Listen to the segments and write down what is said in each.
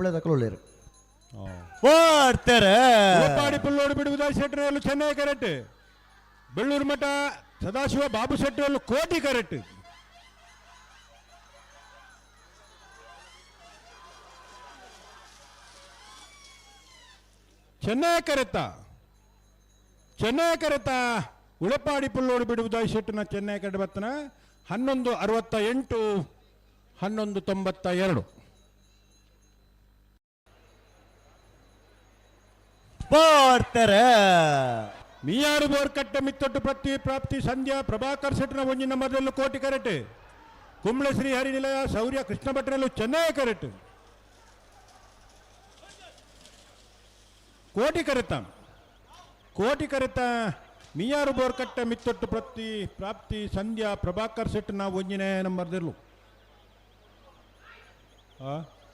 ಕುಂಬಳೆ ತಕೊಳ್ಳೇರು ಓಡ್ತಾರೆ. ಪಾಡಿ ಪಲ್ಲೋಡು ಬಿಡುವುದ? ಶೆಟ್ಟರಲ್ಲೂ ಚೆನ್ನೈ ಕರೆಕ್ಟ್. ಬೆಳ್ಳೂರು ಮಠ ಸದಾಶಿವ ಬಾಬು ಶೆಟ್ಟರಲ್ಲೂ ಕೋಟಿ ಕರೆಕ್ಟ್. ಚೆನ್ನೈ ಕರೆತ ಚೆನ್ನೈ ಕರೆತ ಉಳಪಾಡಿ ಪುಲ್ಲೋಡು ಬಿಡುವುದ? ಶೆಟ್ಟನ ಚೆನ್ನೈ ಕಡೆ ಬತ್ತನ ಹನ್ನೊಂದು ಅರವತ್ತ ಎಂಟು ಹನ್ನೊಂದು ತೊಂಬತ್ತ ಎರಡು. ಬರ್ತಾರ. ಮಿಯಾರು ಬೋರ್ಕಟ್ಟ ಮಿತ್ತೊಟ್ಟು ಪ್ರತಿ ಪ್ರಾಪ್ತಿ ಸಂಧ್ಯಾ ಪ್ರಭಾಕರ್ ಶೆಟ್ಟನ ಒಂಜಿನ ಮೊದಲು ಕೋಟಿ ಕರೆಟ್. ಕುಂಬಳೆ ಶ್ರೀ ಹರಿನಿಲಯ ಶೌರ್ಯ ಕೃಷ್ಣ ಭಟ್ರಲ್ಲೂ ಚೆನ್ನೈ ಕರೆಟ್. ಕೋಟಿ ಕರೆತ. ಕೋಟಿ ಕರೆತ. ಮಿಯಾರು ಬೋರ್ಕಟ್ಟ ಮಿತ್ತೊಟ್ಟು ಪ್ರತಿ ಪ್ರಾಪ್ತಿ ಸಂಧ್ಯಾ ಪ್ರಭಾಕರ್ ಶೆಟ್ಟನ ಒಂಜಿನ ನಂಬರ್ದಲ್ಲೂ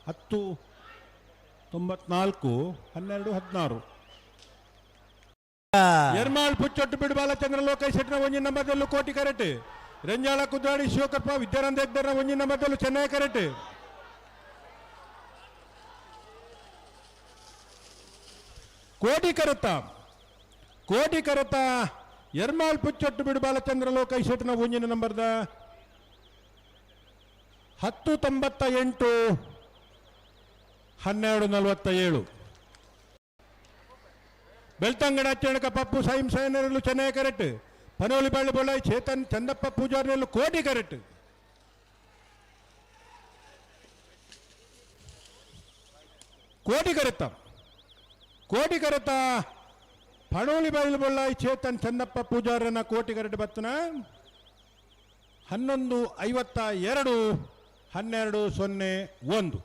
ಹತ್ತು ತೊಂಬತ್ನಾಲ್ಕು, ಹನ್ನೆರಡು, ಹದಿನಾರು. ಎರ್ಮಾಳ್ ಪುಚ್ಚೊಟ್ಟು ಬಿಡು ಬಾಲಚಂದ್ರ ಲೋಕೇಶ್ ಶೆಟ್ಟನ ಒಂಜಿನ ನಂಬರ್ದಲ್ಲೂ ಕೋಟಿ ಕರೆಟ್. ರಂಜಾಳ ಕುದ್ದಾಡಿ ಶಿವಕಪ್ಪ ವಿದ್ಯಾನಂದ ಹೆಗ್ದರ್ನ ಒಂಜಿನ ನಂಬರ್ದಲ್ಲೂ ಚೆನ್ನೈ ಕರೆಟ್. ಕೋಟಿ ಕರೆತ ಕೋಟಿ ಕರೆತ ಎರ್ಮಾಳ್ ಪುಚ್ಚೊಟ್ಟು ಬಿಡು ಬಾಲಚಂದ್ರ ಲೋಕೇಶ್ ಶೆಟ್ಟನ ಒಂಜಿನ ನಂಬರ್ದ. ಹತ್ತು ತೊಂಬತ್ತ ಎಂಟು, ಹನ್ನೆರಡು ನಲವತ್ತ ಏಳು. ಬೆಳ್ತಂಗಡ ಅಚ್ಚಣಕ ಪಪ್ಪು ಸೈಮ್ ಸೈನರಲ್ಲೂ ಚೆನ್ನೈ ಕರೆಕ್ಟ್ ಪನೋಲಿ ಬಳ್ಳಿ ಬೊಳ್ಳಾಯಿ ಚೇತನ್ ಚಂದಪ್ಪ ಪೂಜಾರಿಯಲ್ಲೂ ಕೋಟಿ ಕರೆಕ್ಟ್ ಕೋಟಿ ಕರೆತ ಕೋಟಿ ಕರೆತ ಪಣೋಲಿ ಬೈಲು ಬೊಳ್ಳಾಯಿ ಚೇತನ್ ಚಂದಪ್ಪ ಪೂಜಾರನ ಕೋಟಿ ಕರೆಟ್ ಬತ್ತನ. ಹನ್ನೊಂದು ಐವತ್ತ ಎರಡು, ಹನ್ನೆರಡು ಸೊನ್ನೆ ಒಂದು.